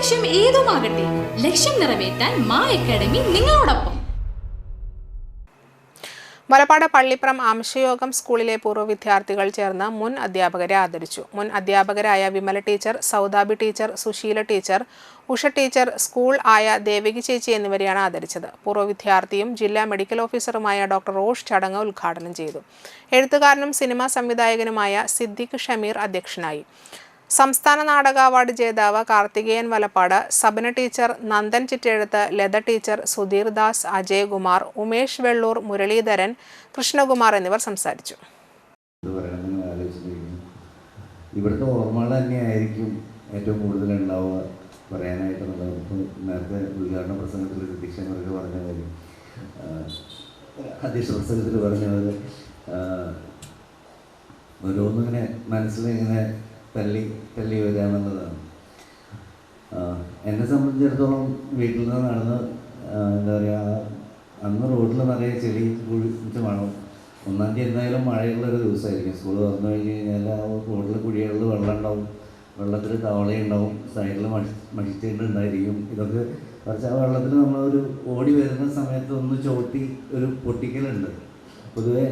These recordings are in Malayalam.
ലക്ഷ്യം ഏതുമാകട്ടെ ലക്ഷ്യം നിറവേറ്റാൻ മാ അക്കാഡമി നിങ്ങളോടൊപ്പം. മലപ്പാട് പള്ളിപ്പുറം ആംശയോഗം സ്കൂളിലെ പൂർവ വിദ്യാർത്ഥികൾ ചേർന്ന് മുൻ അധ്യാപകരെ ആദരിച്ചു. മുൻ അധ്യാപകരായ Vimala teacher Saudabi teacher Susheela teacher Usha teacher school ആയ ദേവികി ചേച്ചി എന്നിവരെയാണ് ആദരിച്ചത്. പൂർവ വിദ്യാർത്ഥിയും ജില്ലാ മെഡിക്കൽ ഓഫീസറുമായ ഡോക്ടർ റോഷ് ചടങ്ങ് ഉദ്ഘാടനം ചെയ്തു. എഴുത്തുകാരനും സിനിമാ സംവിധായകനുമായ സിദ്ദിഖ് ഷമീർ അധ്യക്ഷനായി. സംസ്ഥാന നാടക അവാർഡ് ജേതാവ് കാർത്തികേയൻ വലപ്പാട് സബന ടീച്ചർ നന്ദൻ ചിറ്റെഴുത്ത് ലത ടീച്ചർ സുധീർ ദാസ് അജയകുമാർ ഉമേഷ് വെള്ളൂർ മുരളീധരൻ കൃഷ്ണകുമാർ എന്നിവർ സംസാരിച്ചു. ഇവിടുത്തെ ഓർമ്മകൾ തന്നെയായിരിക്കും ഏറ്റവും കൂടുതൽ ഉണ്ടാവുക പറയാനായിട്ടുള്ളത് ഇപ്പോൾ നേരത്തെ ഉദ്ഘാടന പ്രസംഗത്തിൽ അധ്യക്ഷന്മാർക്ക് പറഞ്ഞ കാര്യം അധ്യക്ഷ പ്രസംഗത്തിൽ പറഞ്ഞ ഓരോന്നിങ്ങനെ മനസ്സിലിങ്ങനെ തള്ളി തല്ലി വരാമെന്നതാണ് എന്നെ സംബന്ധിച്ചിടത്തോളം വീട്ടിൽ നിന്ന് നടന്ന് എന്താ പറയുക അന്ന് റോഡിൽ നിറയെ ചെളി കുഴിച്ച് മണം ഒന്നാം തീയതി എന്തായാലും മഴയുള്ളൊരു ദിവസമായിരിക്കും. സ്കൂൾ തുറന്നു കഴിഞ്ഞ് കഴിഞ്ഞാൽ ആ റോഡിൽ കുഴികളിൽ വെള്ളം ഉണ്ടാവും. വെള്ളത്തിൽ തവളയുണ്ടാവും. സൈഡിൽ മഷി മഷിച്ചിട്ടുണ്ടായിരിക്കും ഇതൊക്കെ കുറച്ച് ആ വെള്ളത്തിൽ നമ്മളൊരു ഓടി വരുന്ന സമയത്ത് ഒന്ന് ചോട്ടി ഒരു പൊട്ടിക്കലുണ്ട്. പൊതുവേ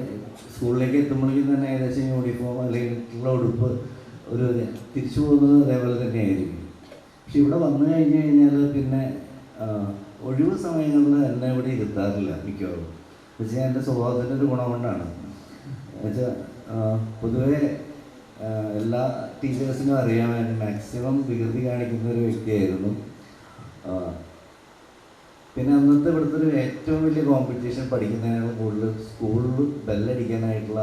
സ്കൂളിലേക്ക് എത്തുമ്പോഴേക്കും തന്നെ ഏകദേശം യൂണിഫോം അല്ലെങ്കിൽ ഉടുപ്പ് ഒരു തിരിച്ചു പോകുന്നത് അതേപോലെ തന്നെയായിരിക്കും. പക്ഷെ ഇവിടെ വന്നു കഴിഞ്ഞ് കഴിഞ്ഞാൽ പിന്നെ ഒഴിവ് സമയങ്ങളിൽ എന്നെ ഇവിടെ ഇരുത്താറില്ല മിക്കവാറും. പക്ഷേ എന്റെ സ്വഭാവത്തിന്റെ ഒരു ഗുണം കൊണ്ടാണ്. എന്നുവെച്ചാൽ പൊതുവേ എല്ലാ ടീച്ചേഴ്സിനും വേണ്ടി മാക്സിമം വികൃതി കാണിക്കുന്ന ഒരു വ്യക്തിയായിരുന്നു. പിന്നെ അന്നത്തെ ഇവിടുത്തെ ഒരു ഏറ്റവും വലിയ കോമ്പറ്റീഷൻ പഠിക്കുന്നതിനേക്കാൾ കൂടുതൽ സ്കൂളിൽ ബെല്ലടിക്കാനായിട്ടുള്ള